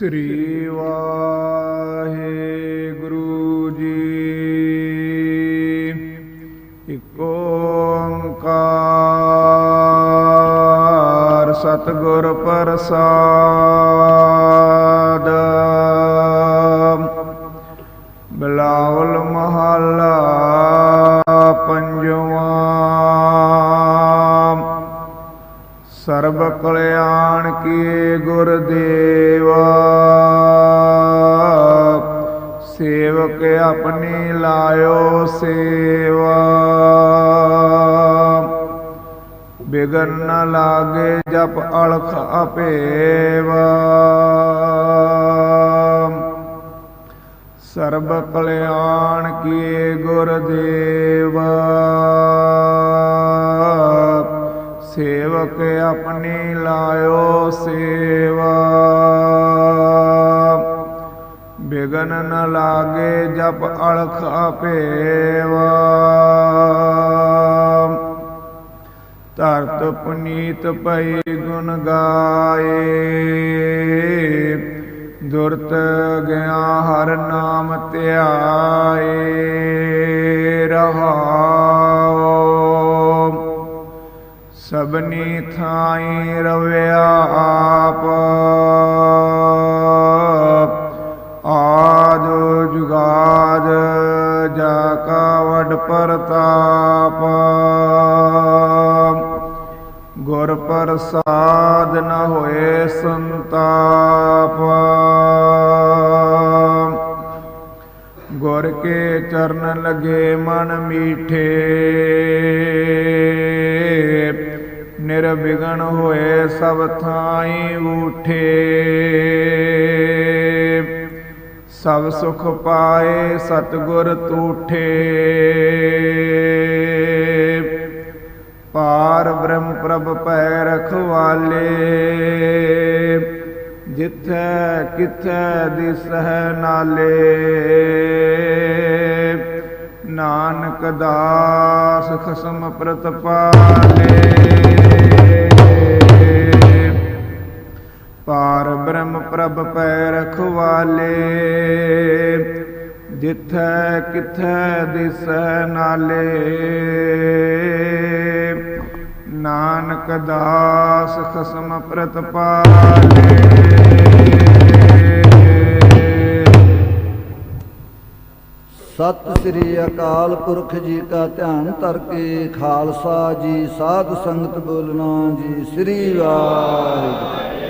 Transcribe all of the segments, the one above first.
ਸ੍ਰੀ ਵਾਹਿਗੁਰੂ ਜੀ। ਇਕ ਓੰਕਾਰ ਸਤਿਗੁਰ ਪ੍ਰਸਾਦ ਬਿਲਾਵਲ ਸਰਬ ਕਲਿਆਣ ਕੀਏ ਗੁਰਦੇਵਾ ਸੇਵਕ ਆਪਣੀ ਲਾਇਓ ਸੇਵਾ। ਬਿਗਨ ਨ ਲਾਗੇ ਜਪ ਅਲਖ ਅਪੇਵਾ ਸਰਬ ਕਲਿਆਣ ਕੀਏ ਗੁਰਦੇ ਸੇਵਕ ਆਪਣੀ ਲਾਇਓ ਸੇਵਾ। ਬਿਗਨ ਨ ਲਾਗੇ ਜਪ ਅਲਖ ਅਪੇਵਾ। ਧਰਤ ਪੁਨੀਤ ਪਈ ਗੁਣ ਗਾਏ। ਦੁਰਤ ਗਿਆ ਹਰ ਨਾਮ ਧਿਆਏ। ਸਭਨੀ ਥਾਈ ਰਵਿਆ ਆਪ। ਆਦ ਜੁਗਾਦ ਜਾ ਕਾ ਵਡ ਪ੍ਰਤਾਪ। ਗੁਰ ਪ੍ਰਸਾਦ ਨ ਹੋਏ ਸੰਤਾਪ। ਗੁਰ ਕੇ ਚਰਨ ਲਗੇ ਮਨ ਮੀਠੇ। ਨਿਰਵਿਘਨ ਹੋਏ ਸਭ ਥਾਈ ਊਠੇ। ਸਭ ਸੁਖ ਪਾਏ ਸਤਿਗੁਰ ਤੂਠੇ। ਪਾਰ ਬ੍ਰਹਮ ਪ੍ਰਭ ਪੈ ਰਖਵਾਲੇ। ਜਿੱਥੈ ਕਿਥੈ ਦਿਸਹਿ ਨਾਲੇ। ਨਾਨਕ ਦਾਸ ਖਸਮ ਪ੍ਰਤਪਾਲੇ। ਪਾਰ ਬ੍ਰਹਮ ਪ੍ਰਭ ਪੈ ਰਖਵਾਲੇ ਜਿਥੈ ਕਿਥੈ ਦਿਸੈ ਨਾਲੇ। ਨਾਨਕ ਦਾਸ ਖਸਮ ਪ੍ਰਤਪਾਲੇ ਸਤਿ ਸ੍ਰੀ ਅਕਾਲ ਪੁਰਖ ਜੀ ਦਾ ਧਿਆਨ ਧਰ ਕੇ ਖਾਲਸਾ ਜੀ, ਸਾਧ ਸੰਗਤ ਬੋਲਣਾ ਜੀ, ਸ੍ਰੀ ਵਾਹਿਗੁਰੂ।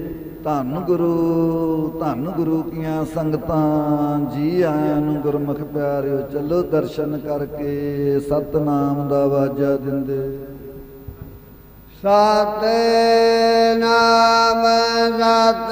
ਧੰਨ ਗੁਰੂ ਧੰਨ ਗੁਰੂ ਕੀਆਂ ਸੰਗਤਾਂ, ਜੀ ਆਇਆਂ ਨੂੰ ਗੁਰਮੁਖ ਪਿਆਰਿਓ, ਚੱਲੋ ਦਰਸ਼ਨ ਕਰਕੇ ਸਤਨਾਮ ਦਾ ਵਾਜਾ ਦਿੰਦੇ। ਸਤ ਨਾਮ ਸਤ